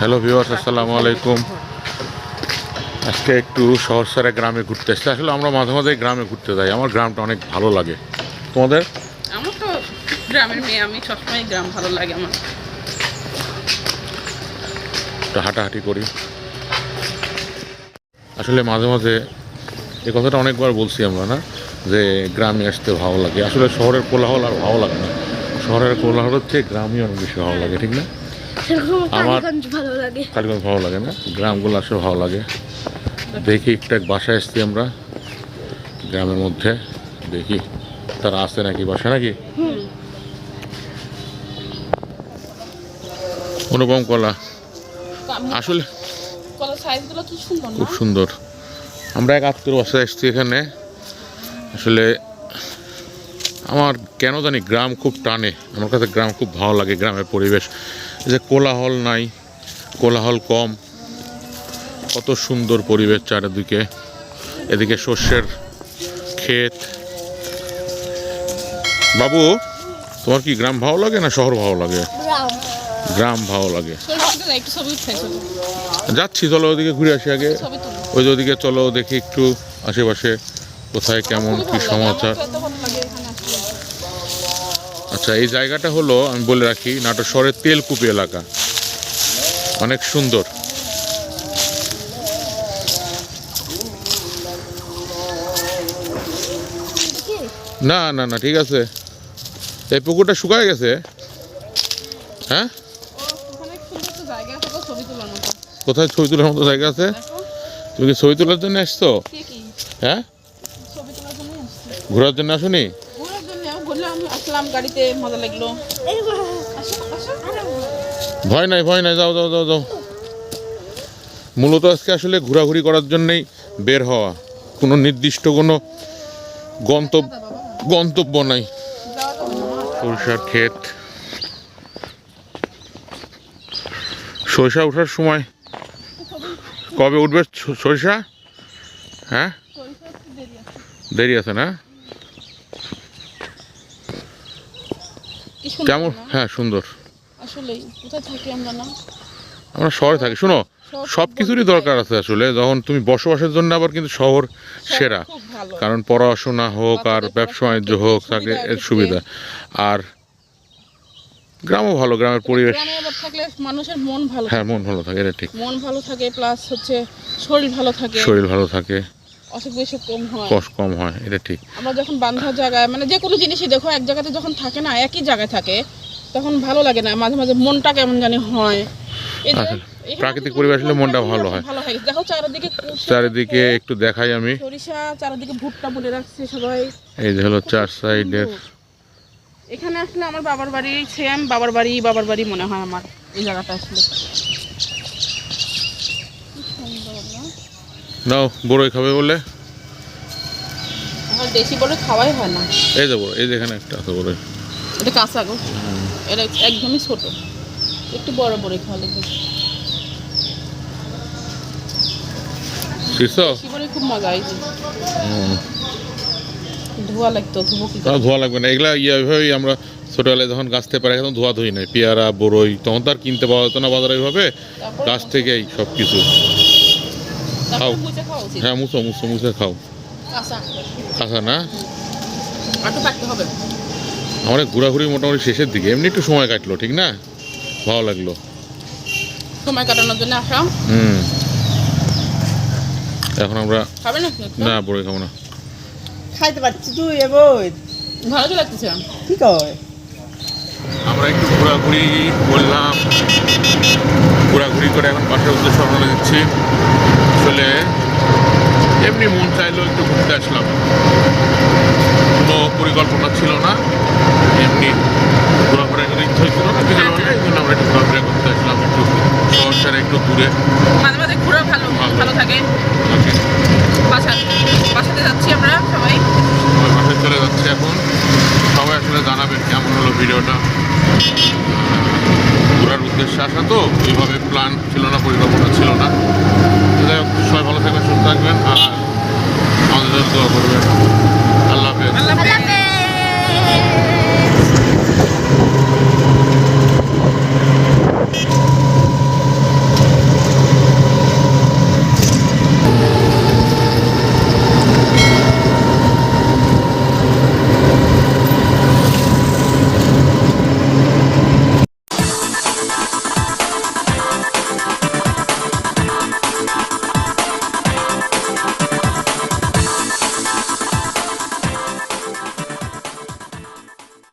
Hello viewers আসসালামু আলাইকুম আজকে একটু শহর সারা গ্রামে ঘুরতে এসেছি আসলে আমরা মাঝে মাঝে গ্রামে ঘুরতে যাই। আমার গ্রামটা অনেক ভালো লাগে। তোমাদের? আমার তো গ্রামের মেয়ে আমি সবসময় গ্রাম ভালো লাগে আমার। একটু হাঁটাহাঁটি করি। আসলে মাঝে মাঝে এই কথাটা অনেকবার বলছি আমরা না যে গ্রামে আসতে ভালো লাগে। আসলে শহরের কোলাহল আর ভালো লাগে না। শহরের কোলাহল হচ্ছে গ্রামই অনেক বেশি ভালো লাগে ঠিক না? আমার- কালীগঞ্জ ভালো লাগে। না? গ্রামগুলো আসলে ভালো লাগে। দেখি একটু এক বাসায় এসছি আমরা। গ্রামের মধ্যে। দেখি তারা আসছে নাকি বাসা নাকি? অনুপম কলা। আসলে খুব সুন্দর। আমরা এক আত্মীয় বাসায় এসেছি এখানে। আসলে আমার কেন জানি গ্রাম খুব টানে। আমার কাছে গ্রাম খুব ভালো লাগে গ্রামের পরিবেশ। যে কোলাহল নাই কোলাহল কম। কত সুন্দর পরিবেশ চারিদিকে। এদিকে শস্যের ক্ষেত। বাবু তোমার কি গ্রাম ভালো লাগে না শহর ভালো লাগে? গ্রাম। ভালো লাগে। যাচ্ছি চলো ওদিকে ঘুরে আসি আগে। ওই যে ওদিকে চলো দেখি একটু আশেপাশে কোথায় কেমন কি সমাচার আমার তো এত ভালো লাগে এখানে আসলে। আচ্ছা এই জায়গাটা হলো আমি বলে রাখি নাটোর শহরের তেলকুপি এলাকা। অনেক সুন্দর। না না না ঠিক আছে। এই পুকুরটা শুকায় গেছে। হ্যাঁ? কোথায় ছবি তোলার মতো জায়গা আছে? তুমি কি ছবি তোলার জন্য আসছো হ্যাঁ? ঘোরার জন্য আসুনি? আসলাম গাড়িতে, মজা লাগল। ভয় নাই ভয় নাই, যাও যাও যাও যাও। মূলত আজকে আসলে ঘোরাঘুরি করার জন্যই বের হওয়া। কোনো নির্দিষ্ট কোনো গন্তব্য গন্তব্য নাই। সরিষার ক্ষেত। সরিষা ওঠার সময় কবে উঠবে সরিষা? হ্যাঁ। দেরি আছে না কি সুন্দর কেমন? হ্যাঁ সুন্দর। আসলেই কোথায় থাকি আমরা না? আমরা শহরে থাকি। শোনো সব কিছুরই দরকার আছে আসলে। যখন তুমি বসবাসের জন্য আবার কিন্তু শহর সেরা। কারণ পড়াশোনা হোক আর ব্যবসা বাণিজ্য হোক তাকে সুবিধা এর সুবিধা। আর গ্রামও ভালো গ্রামের পরিবেশ। থাকলে মানুষের মন ভালো হ্যাঁ মন ভালো থাকে এটা ঠিক। মন ভালো থাকে প্লাস হচ্ছে শরীর ভালো থাকে। শরীর ভালো থাকে। অসুখ বিসুখ কম হয়। কষ্ট কম হয় এটা ঠিক। আমরা যখন বান্ধা জায়গায় মানে যে কোনো জিনিসই দেখো এক জায়গাতে যখন থাকে না একই জায়গায় থাকে তখন ভালো লাগে না। মাঝে মাঝে মনটা কেমন জানি হয়। এই যে- প্রাকৃতিক পরিবেশ হলে মনটা ভালো হয়। ভালো হয়। দেখো চারিদিকে চারিদিকে একটু দেখাই আমি। সরিষা চারিদিকে ভুট্টা বলে রাখছে সবাই। এই যে হলো চার সাইডের এখানে আসলে আমার বাবার বাড়ি সেম বাবার বাড়ি বাবার বাড়ি মনে হয় আমার এই জায়গাটা আসলে কি সুন্দর না? নাও বড়ই খাবে বলে। আমার দেশি বড় খাওয়াই হয় না। এই যে বড় এই যে এখানে একটা আছে বড়ই। এটা কাঁচা গো। এটা একদমই ছোট। একটু বড় বড় খাওয়া লাগবে। শীর্ষ দেশি বড়ি খুব মজা হয়েছে ধোয়া লাগতো ধুবো কি? ধোয়া লাগবে না। এগুলা ইয়ে ওইভাবেই আমরা ছোটবেলায় যখন গাছ থেকে পারে এখন ধোয়া ধুই নাই। পেয়ারা বড়ই তখন তো আর কিনতে পাওয়া যেত না বাজারে ওইভাবে গাছ থেকেই সব কিছু খাও। মুছে হ্যাঁ মুছো মুছো মুছে খাও। কাঁচা। না? আমাদের ঘোরাঘুরি মোটামুটি শেষের দিকে। এমনি একটু সময় কাটলো ঠিক না? ভালো লাগল। সময় কাটানোর জন্য আসলাম। হুম। এখন আমরা খাবে নাকি না বড়ই খাব না। খাইতে পারছি তুই এবই ভালো তো লাগতেছে। কি কয়? আমরা একটু ঘোরাঘুরি করলাম ঘোরাঘুরি করে এখন বাসার উদ্দেশ্যে রওনা দিচ্ছি। আসলে এমনি মন চাইলো একটু ঘুরতে আসলাম। কোনো পরিকল্পনা ছিল না এমনি ঘোরাফেরা করে ইচ্ছা ছিল না বিকেলবেলা এই জন্য আমরা একটু ঘোরাফেরা করতে আসলাম একটু শহর একটু দূরে। মাঝে মাঝে ঘুরে ভালো ভালো। থাকে। বাসা বাসাতে যাচ্ছি আমরা সবাই। সবাই বাসায় চলে যাচ্ছে এখন। সবাই আসলে জানাবেন কেমন হলো ভিডিওটা। উদ্দেশ্যে আসা তো ওইভাবে প্ল্যান ছিল না, পরিকল্পনা ছিল না। যাই হোক, সবাই ভালো থাকবেন, সুস্থ থাকবেন, আর আমাদের দোয়া করবেন।